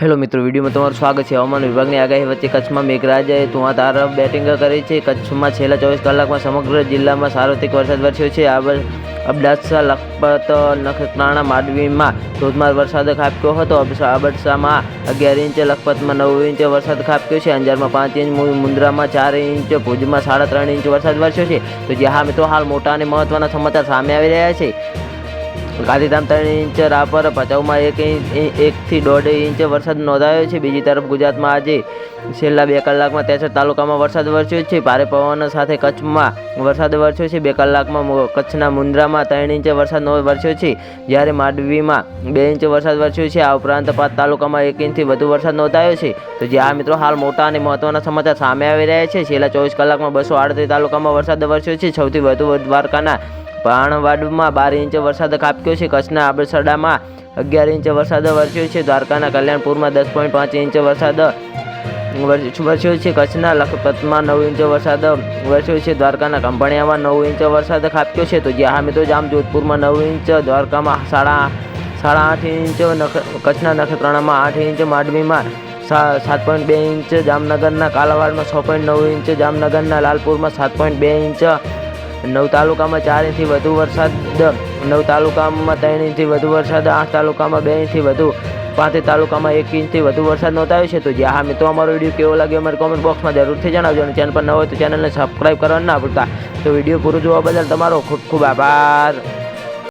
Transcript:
Hello મિત્રો, વિડીયોમાં તમારું સ્વાગત છે. હવામાન વિભાગની આગાહી વચ્ચે કચ્છમાં મેઘરાજાએ તુઆતાર બેટિંગ કરી છે. કચ્છમાં છેલ્લા ચોવીસ કલાકમાં સમગ્ર જિલ્લામાં સાર્વત્રિક વરસાદ વરસ્યો છે. આ અબડાસા, લખપત, નખત્રાણા, માંડવીમાં ધોધમાર વરસાદ ખાબક્યો હતો. અબડાસામાં અગિયાર ઇંચ, લખપતમાં નવ ઇંચ વરસાદ ખાબક્યો છે. અંજારમાં પાંચ ઇંચ મુન્દ્રામાં ચાર ઇંચ, ભુજમાં સાડા ત્રણ ઇંચ વરસાદ વરસ્યો છે. તો જે હા મિત્રો, હાલ મોટા અને મહત્ત્વના સમાચાર સામે આવી રહ્યા છે. ગાંધીધામ ત્રણ ઇંચ રાપર ભચાઉમાં એક ઇંચ એકથી દોઢ ઇંચ વરસાદ નોંધાયો છે. બીજી તરફ ગુજરાતમાં આજે છેલ્લા બે કલાકમાં ત્રેસઠ તાલુકામાં વરસાદ વરસ્યો છે. ભારે પવન સાથે કચ્છમાં વરસાદ વરસ્યો છે. બે કલાકમાં કચ્છના મુન્દ્રામાં ત્રણ ઇંચ વરસાદ વરસ્યો છે. જ્યારે માંડવીમાં બે ઇંચ વરસાદ વરસ્યો છે. આ ઉપરાંત પાંચ તાલુકામાં એક ઇંચથી વધુ વરસાદ નોંધાયો છે. તો જે આ મિત્રો, હાલ મોટા અને મહત્વના સમાચાર સામે આવી રહ્યા છે. છેલ્લા ચોવીસ કલાકમાં બસો આડત્રીસ તાલુકામાં વરસાદ વરસ્યો છે. સૌથી વધુ દ્વારકાના ભાણવાડમાં બાર ઇંચ વરસાદ ખાબક્યો છે. કચ્છના આબરસડામાં અગિયાર ઇંચ વરસાદ વરસ્યો છે. દ્વારકાના કલ્યાણપુરમાં દસ પોઈન્ટ પાંચ ઇંચ વરસાદ વર- વરસ્યો છે. કચ્છના લખપતમાં નવ ઇંચ વરસાદ વરસ્યો છે. દ્વારકાના કંભણિયામાં નવ ઇંચ વરસાદ ખાબક્યો છે. તો જ્યાં હા મિત્રો જામ જોધપુરમાં નવ ઇંચ, દ્વારકામાં સાડા સાડા આઠ ઇંચ કચ્છના નખત્રાણામાં આઠ ઇંચ, માંડવીમાં સાત પોઈન્ટ બે ઇંચ, જામનગરના કાલાવાડમાં છ પોઈન્ટ નવ ઇંચ, જામનગરના લાલપુરમાં સાત પોઈન્ટ બે ઇંચ નવ તાલુકામાં ચાર ઇંચથી વધુ વરસાદ નવ તાલુકામાં ત્રણ ઇંચથી વધુ વરસાદ, આઠ તાલુકામાં બે ઇંચથી વધુ પાંત્રીસ તાલુકામાં એક ઇંચથી વધુ વરસાદ નોંધાયો છે. તો જે હા મિત્રો, અમારો વીડિયો કેવો લાગ્યો અમારે કોમેન્ટ બોક્સમાં જરૂરથી જણાવજો અને ચેનલ પર ન હોય તો ચેનલને સબસ્ક્રાઈબ કરવાનું ના ભૂલતા. તો વીડિયો પૂરો જોવા બદલ તમારો ખૂબ ખૂબ આભાર.